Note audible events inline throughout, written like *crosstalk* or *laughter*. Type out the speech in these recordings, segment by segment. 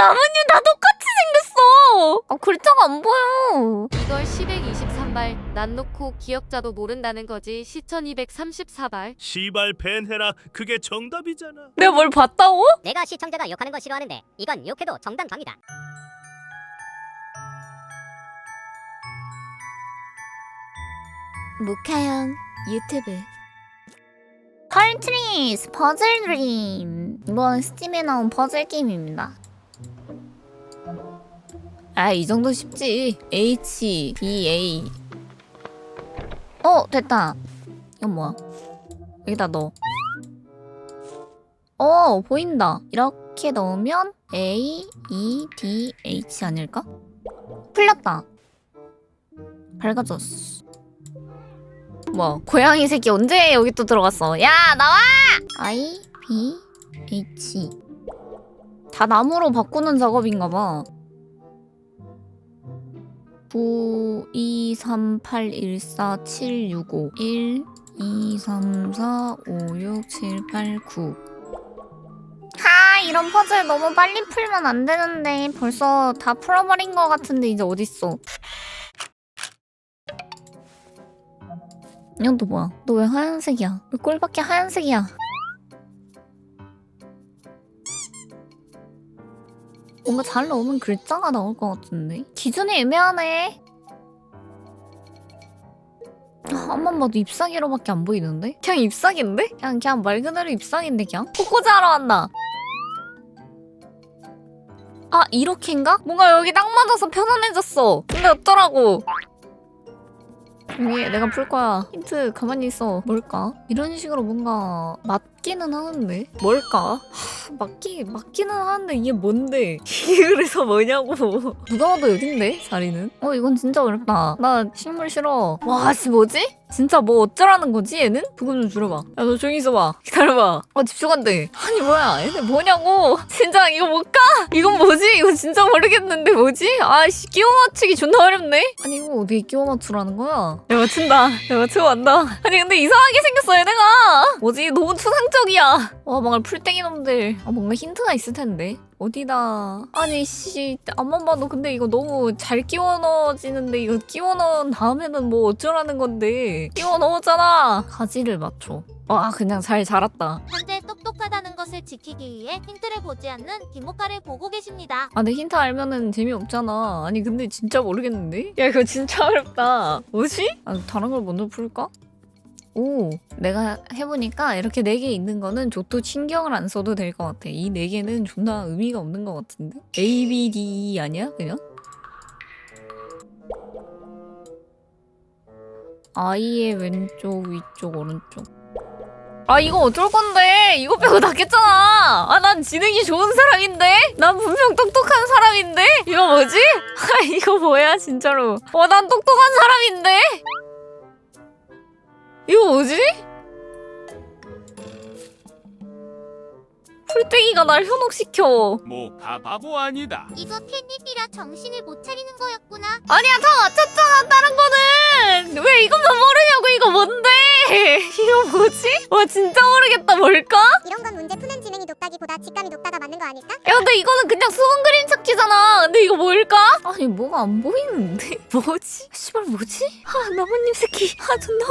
나뭇잎 다 똑같이 생겼어. 아 글자가 안 보여. 이걸 1023발 난 놓고 기억자도 모른다는 거지 시천 234발 시발 벤해라 그게 정답이잖아 내가 뭘 봤다고? 내가 시청자가 욕하는 거 싫어하는데 이건 욕해도 정당방위다. 무카형 유튜브 컬트리스 퍼즐 드림 이번 스팀에 나온 퍼즐 게임입니다 아 이 정도 쉽지. H E A. 어 됐다. 이건 뭐야? 여기다 넣어. 어 보인다. 이렇게 넣으면 A E D H 아닐까? 풀렸다. 밝아졌어. 뭐 고양이 새끼 언제 여기 또 들어갔어? 야 나와! I B H. 다 나무로 바꾸는 작업인가 봐. 9 2 3 8 1 4 7 6 5 1 2 3 4 5 6 7 8 9하 이런 퍼즐 너무 빨리 풀면 안 되는데 벌써 다 풀어버린 것 같은데 이제 어딨어 이건 또 뭐야? 너 왜 하얀색이야? 왜 꼴밖에 하얀색이야? 뭔가 잘 넣으면 글자가 나올 것 같은데? 기준이 애매하네. 아, 한번 봐도 잎사귀로밖에 안 보이는데? 그냥 잎사귀인데? 그냥 그냥 말 그대로 잎사귀인데 그냥? 하러 왔나? 아 이렇게인가? 뭔가 여기 딱 맞아서 편안해졌어. 근데 어쩌라고? 이게 내가 풀 거야. 힌트 가만히 있어. 뭘까? 이런 식으로 뭔가 맞기는 하는데 뭘까? 하, 맞기 맞기는 하는데 이게 뭔데? *laughs* 그래서 뭐냐고. 누가 봐도 여긴데 자리는? 어 이건 진짜 어렵다. 나 식물 싫어. 와, 씨 뭐지? 진짜 뭐 어쩌라는 거지 얘는? 부금 좀 줄여봐. 야 너 조용히 있어봐. 기다려봐. 어 집중한대. 아니 뭐야? 얘네 뭐냐고? *laughs* 진짜 이거 못 가? 이건 뭐지? 이거 진짜 모르겠는데 뭐지? 아씨 끼워 맞추기 존나 어렵네. 아니 이거 어떻게 끼워 맞추라는 거야? 내가 맞춘다. 내가 맞추고 간다. 아니 근데 이상하게 생겼어 얘네가. 뭐지? 너무 추상 적이야. 와 뭔가 풀떼기 놈들. 아 뭔가 힌트가 있을 텐데. 어디다 아니 씨 앞만 봐도 근데 이거 너무 잘 끼워 넣어지는데 이거 끼워 넣은 다음에는 뭐 어쩌라는 건데 끼워 넣었잖아 가지를 맞춰 와 그냥 잘 자랐다 현재 똑똑하다는 것을 지키기 위해 힌트를 보지 않는 김모카를 보고 계십니다. 아, 내 힌트 알면은 재미없잖아. 아니, 근데 진짜 모르겠는데? 야, 이거 진짜 어렵다. 뭐지? 아, 다른 걸 먼저 풀까? 오, 내가 해보니까 이렇게 네 개 있는 거는 저도 신경을 안 써도 될 것 같아. 이 네 개는 존나 의미가 없는 것 같은데? A, B, D E 아니야? 그냥? 아이의 왼쪽, 위쪽, 오른쪽. 아 이거 어쩔 건데 이거 빼고 다 깼잖아 아 난 지능이 좋은 사람인데 난 분명 똑똑한 사람인데 이거 뭐지? *laughs* 아 이거 뭐야 진짜로 와난 똑똑한 사람인데 이거 뭐지? 풀떼기가 날 현혹시켜 뭐다 바보 아니다 이거 캣닙이라 정신을 못 차리는 거였구나. 아니야 다 맞췄잖아 다른 거는 왜 이것만 모르냐고 이거 뭔데 *laughs* 이거 뭐지? 와 진짜 모르겠다 뭘까? 이런 건 문제 푸는 지능이 높다기보다 직감이 높다가 맞는 거 아닐까? 야 근데 이거는 그냥 수분 그림 찾기잖아 근데 이거 뭘까? 아니 뭐가 안 보이는데? *laughs* 뭐지? 씨발 뭐지? 아 나뭇잎 새끼. 아 존나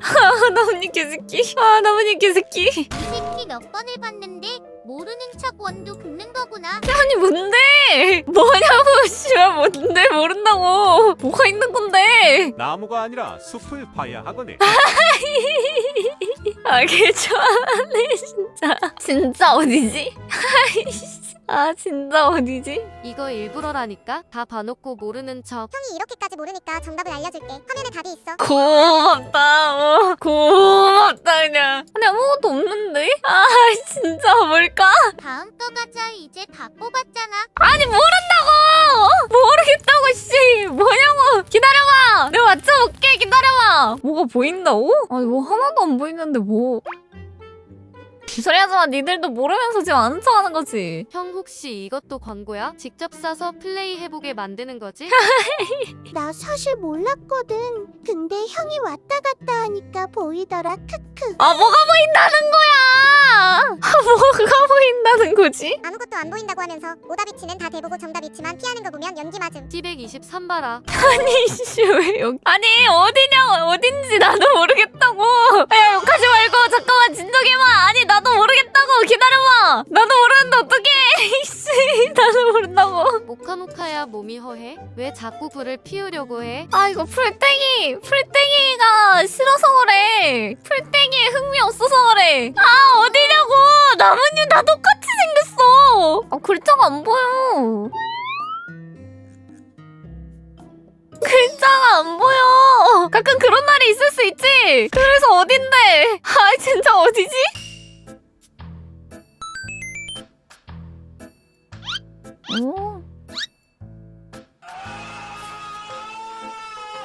아 나뭇잎 개새끼. 아 나뭇잎 개새끼. 이 새끼 몇 번을 봤는데 모르는 척 원두 긁는 거구나. 아니 뭔데? 뭐냐고 *laughs* 씨발 뭔데? 모른다고. 뭐가 있는 건데? 나무가 아니라 숲을 파야 하거늘. *laughs* 아 개좋아하네 진짜. 진짜 어디지? 아이씨 아 진짜 어디지? 이거 일부러라니까? 다 봐놓고 모르는 척. 형이 이렇게까지 모르니까 정답을 알려줄게. 화면에 답이 있어. 고맙다 어. 고맙다 그냥. 아니 아무것도 없는데? 아 진짜 뭘까? 다음 거 가자. 이제 다 뽑았잖아. 아니 모른다고! 모르겠다고 씨. 뭐냐고. 기다려봐. 내가 맞춰볼게. 기다려봐. 뭐가 보인다고? 아니 뭐 하나도 안 보이는데 뭐 소리 하지마 니들도 모르면서 지금 아는 척 하는 거지 형 혹시 이것도 광고야? 직접 싸서 플레이 해보게 만드는 거지? *laughs* 나 사실 몰랐거든. 근데 형이 왔다 갔다 하니까 보이더라. 크크. 아 뭐가 보인다는 거야 아, 뭐가 보인다는 거지? 아무것도 안 보인다고 하면서 오답이치는 다 대보고 정답이치만 피하는 거 보면 연기 맞음. C123 봐라. 아니 씨 왜 여기 아니 어디냐고 어딘지 나도 모르겠다고 야 욕하지 말고 잠깐만 진정해봐 아니 나도 모르겠 다고 기다려봐! 나도 모르는데 어떡해! *laughs* 이씨 나도 모른다고. 모카모카야 몸이 허해? 왜 자꾸 불을 피우려고 해? 아 이거 풀떼기 풀떼기가 싫어서 그래. 풀떼기에 흥미 없어서 그래. 아 어디냐고! 나뭇잎 다 똑같이 생겼어! 아 글자가 안 보여. 글자가 안 보여. 가끔 그런 날이 있을 수 있지. 그래서 어딘데? 아 진짜 어디지?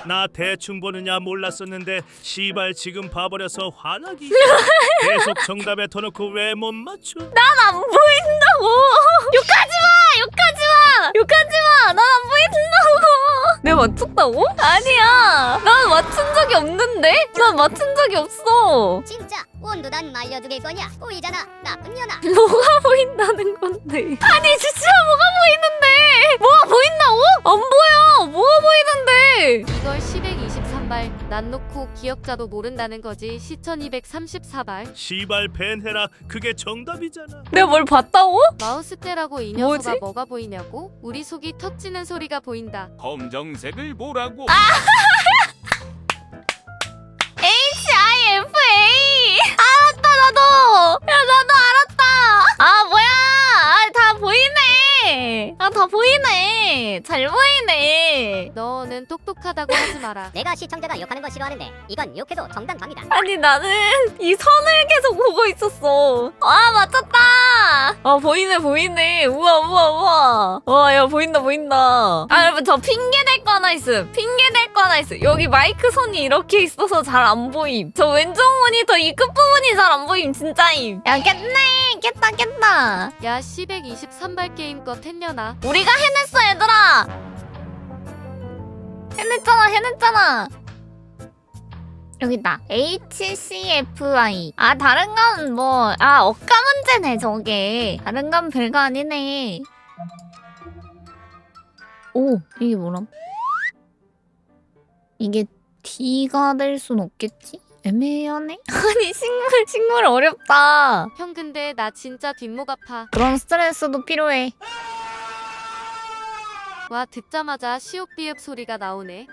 나 대충 보느냐 몰랐었는데 시발 지금 봐버려서 화나기. *laughs* 계속 정답에 터놓고 왜 못 맞춰? 안 보인다고 욕하지 마 욕하지 마 욕하지 마 난 안 보인다고 내가 맞췄다고? 아니야 난 맞춘 적이 없는데 난 맞춘 적이 없어 진짜 온도단 말려두길 거냐? 보이잖아 나쁜 년아 뭐가 보인다는 건데 아니 진짜 뭐가 보이는데 뭐가 보인다고? 안 보여 이걸 C123발 난 놓고 기억자도 모른다는 거지 C1234발 시발 벤해라 그게 정답이잖아. 내가 뭘 봤다고? 마우스 때라고 이 뭐지? 녀석아 뭐가 보이냐고? 우리 속이 터지는 소리가 보인다 검정색을 보라고. 아다 보이네. 잘 보이네. 너는 똑똑하다고 하지 마라. *laughs* 내가 시청자가 욕하는 거 싫어하는데 이건 욕해도 정당방위다. 아니 나는 이 선을 계속 보고 있었어. 아 맞췄다. 아 보이네 보이네. 우와 우와 우와. 와야 보인다 보인다. 아 여러분 저 핑계 댈거 하나 있음. 핑계 댈거 하나 있음. 여기 마이크 선이 이렇게 있어서 잘 안 보임. 저 왼쪽 모니터 이 끝 부분이 잘 안 보임 진짜임. 야 깼네 깼다 깼다. 야 C123발 게임 껏 했려나? 우리가 해냈어 얘들아. 해냈잖아 해냈잖아. 여기다 HCFI 아 다른 건 뭐아 어까 문제네 저게. 다른 건 별거 아니네. 오 이게 뭐람? 이게 D가 될 순 없겠지? 애매하네? 아니 식물 식물 어렵다. 형 근데 나 진짜 뒷목 아파. 그런 스트레스도 필요해. 와 듣자마자 시옷비읍 소리가 나오네